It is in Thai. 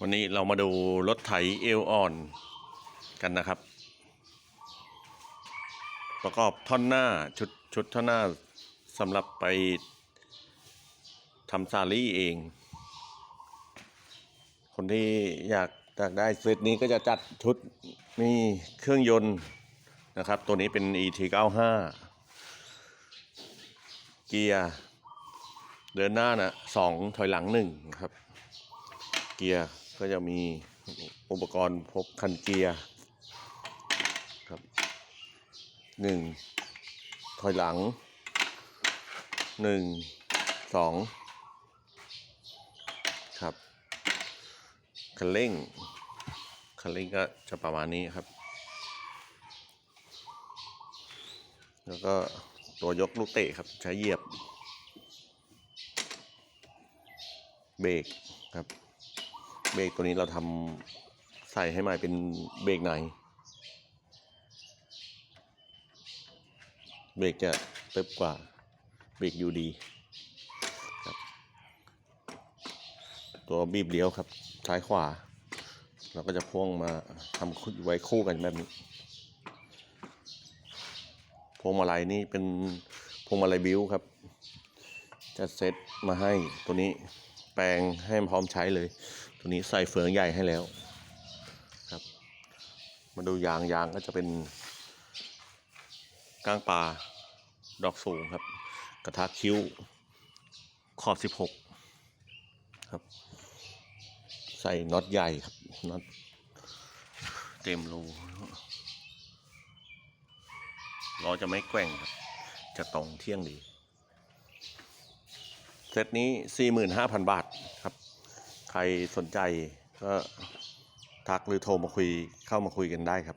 วันนี้เรามาดูรถไถเอวอ่อนกันนะครับ ประกอบท่อนหน้าชุดชุดท่อนหน้าสำหรับไปทำซาลี่เอง คนที่อยากอยากได้เซตนี้ก็จะจัดชุดมีเครื่องยนต์นะครับ ตัวนี้เป็น ET95 เกียร์เดินหน้านะสองถอยหลังหนึ่งครับ เกียร์ ก็จะมีอุปกรณ์พบคันเกียร์ครับหนึ่งถอยหลังหนึ่งสองครับคันเร่งคันเร่งก็จะประมาณนี้ครับ แล้วก็ตัวยกลูกเตะครับใช้เหยียบ เบรกครับ เบรกตัวนี้เราทำใส่ให้ใหม่เป็นเบรกไหน เบรกจะเติบกว่า เบรกอยู่ดีตัวบีบเลี้ยวครับ ซ้ายขวา เราก็จะพ่วงมาทำไว้คู่กันแบบนี้ พวงมาลัยนี่เป็นพวงมาลัยบิวครับ จะเซตมาให้ตัวนี้ แปลงให้พร้อมใช้เลย ตัวนี้ใส่เฟืองใหญ่ให้แล้วครับ มาดูยางยางก็จะเป็นก้างปลาดอกสูงครับ กระทะคิ้ว ขอบ 16 ครับ ใส่น็อตใหญ่ครับน็อตเต็มรูล้อจะไม่แกว่งครับ จะตรงเที่ยงดี เซตนี้ 45,000 บาทครับ ใครสนใจก็ทักหรือโทรมาคุยเข้ามาคุยกันได้ครับ